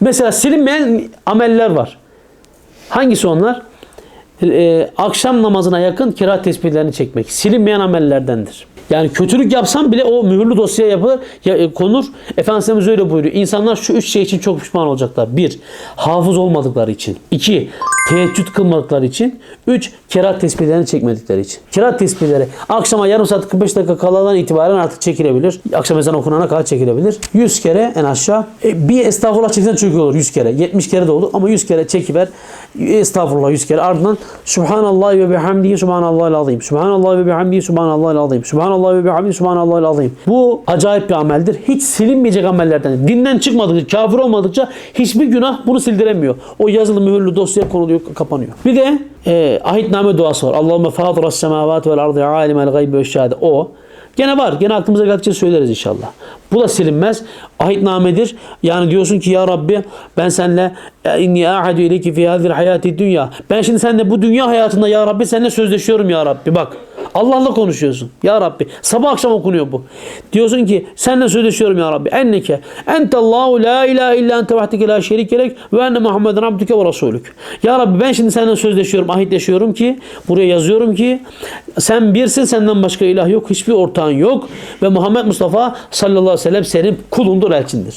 Mesela silinmeyen ameller var. Hangisi onlar? Ee, akşam namazına yakın kira tesbihlerini çekmek. Silinmeyen amellerdendir. Yani kötülük yapsam bile o mühürlü dosyaya yapılır, ya- e, konur. Efendimiz öyle buyuruyor. İnsanlar şu üç şey için çok pişman olacaklar. Bir, hafız olmadıkları için. İki, teheccüd kılmadıkları için. Üç, kerat tesbihlerini çekmedikleri için. Kerat tesbihleri akşama yarım saat 45 dakika kaladan itibaren artık çekilebilir. Akşam ezan okunana kadar çekilebilir. 100 kere en aşağı. E, bir estağfurullah çeksen çok olur 100 kere. 70 kere de olur ama 100 kere çekiver. Estağfurullah 100 kere. Ardından Subhanallah ve bihamdihi Subhanallahil azim. Subhanallah ve bihamdihi Subhanallahil azim. Subhanallah ve bihamdihi Subhanallahil azim. Bu acayip bir ameldir. Hiç silinmeyecek amellerden. Dinden çıkmadıkça, kafir olmadıkça hiçbir günah bunu sildiremiyor. O yazılı mühürlü dosyaya konuluyor, kapanıyor. Bir de e, ahitname duası var. Allahümme fâtıras semâvâti vel ardı âlimel gaybi ve şehâde. O. Gene var. Gene aklımıza geldikçe söyleriz inşallah. Bu da silinmez. Ahitnamedir. Yani diyorsun ki ya Rabbi ben seninle e, inni ahadu ileyki fi hadhihi hayati dünya. Ben şimdi seninle bu dünya hayatında ya Rabbi seninle sözleşiyorum ya Rabbi. Bak. Allah'la konuşuyorsun. Ya Rabbi. Sabah akşam okunuyor bu. Diyorsun ki seninle sözleşiyorum ya Rabbi. Enneke entallahu la ilahe illa ente vahdike la şerike lek ve enne Muhammeden abdüke ve rasulük. Ya Rabbi ben şimdi seninle sözleşiyorum, ahitleşiyorum ki buraya yazıyorum ki sen birsin senden başka ilah yok. Hiçbir ortağın yok. Ve Muhammed Mustafa sallallahu aleyhi ve sellem senin kulundur, elçindir.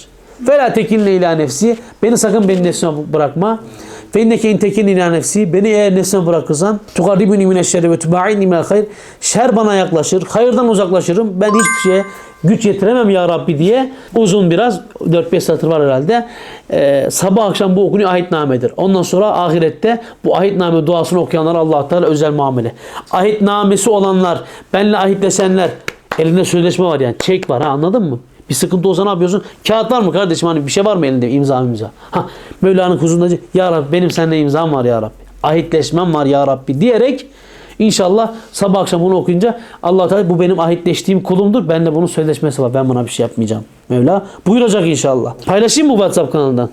Ve la tekinle ila nefsi. Beni sakın benim nefsime bırakma. Fe inneke in tekinle ila nefsi. Beni eğer nefsime bırakırsan tukarribuni mineşşerri ve tuba'inni minel hayr. Şer bana yaklaşır. Hayırdan uzaklaşırım. Ben hiçbir şeye güç yetiremem ya Rabbi diye uzun biraz 4-5 satır var herhalde. Ee, sabah akşam bu okunuyor ahitnamedir. Ondan sonra ahirette bu ahitname duasını okuyanlara Allah Teala özel muamele. Ahitnamesi olanlar, benle ahitleşenler elinde sözleşme var yani çek var ha anladın mı? Bir sıkıntı olsa ne yapıyorsun? Kağıt var mı kardeşim? Hani bir şey var mı elinde imza imza? Ha, Mevla'nın huzurunda ya Rabbi benim seninle imzam var ya Rabbi. Ahitleşmem var ya Rabbi diyerek İnşallah sabah akşam bunu okuyunca Allah Teala bu benim ahitleştiğim kulumdur. Ben de bunun sözleşmesi var. Ben buna bir şey yapmayacağım. Mevla buyuracak inşallah. Paylaşayım mı WhatsApp kanalından?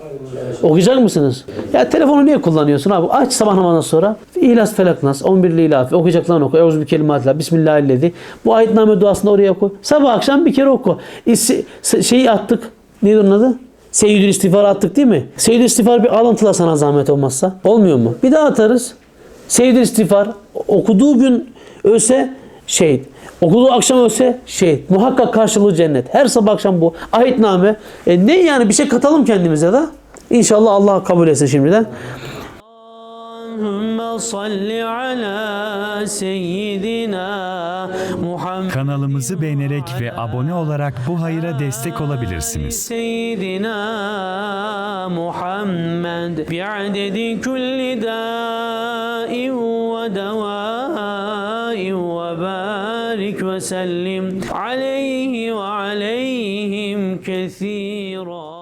Okuyacak mısınız? Ya telefonu niye kullanıyorsun abi? Aç sabah namazından sonra. İhlas felak nas. 11 ilafi. Okuyacaklarını oku. Euzu bi kelimatillah. Bismillahirrahmanirrahim. Bu ayetname duasını oraya oku. Sabah akşam bir kere oku. İsi, se- şeyi attık. Neydi onun adı? Seyyidül İstiğfar attık değil mi? Seyyidül İstiğfar bir alıntıla sana zahmet olmazsa. Olmuyor mu? Bir daha atarız. Seyyidül İstiğfar okuduğu gün ölse şehit. Okuduğu akşam ölse şehit. Muhakkak karşılığı cennet. Her sabah akşam bu. Ahitname. E ne yani bir şey katalım kendimize de. İnşallah Allah kabul etsin şimdiden. Kanalımızı beğenerek ve abone olarak bu hayra destek olabilirsiniz. Seyyidina Muhammed bi'adedi kulli da'in ve dawa'in ve barik ve sellim aleyhi ve aleyhim kethira.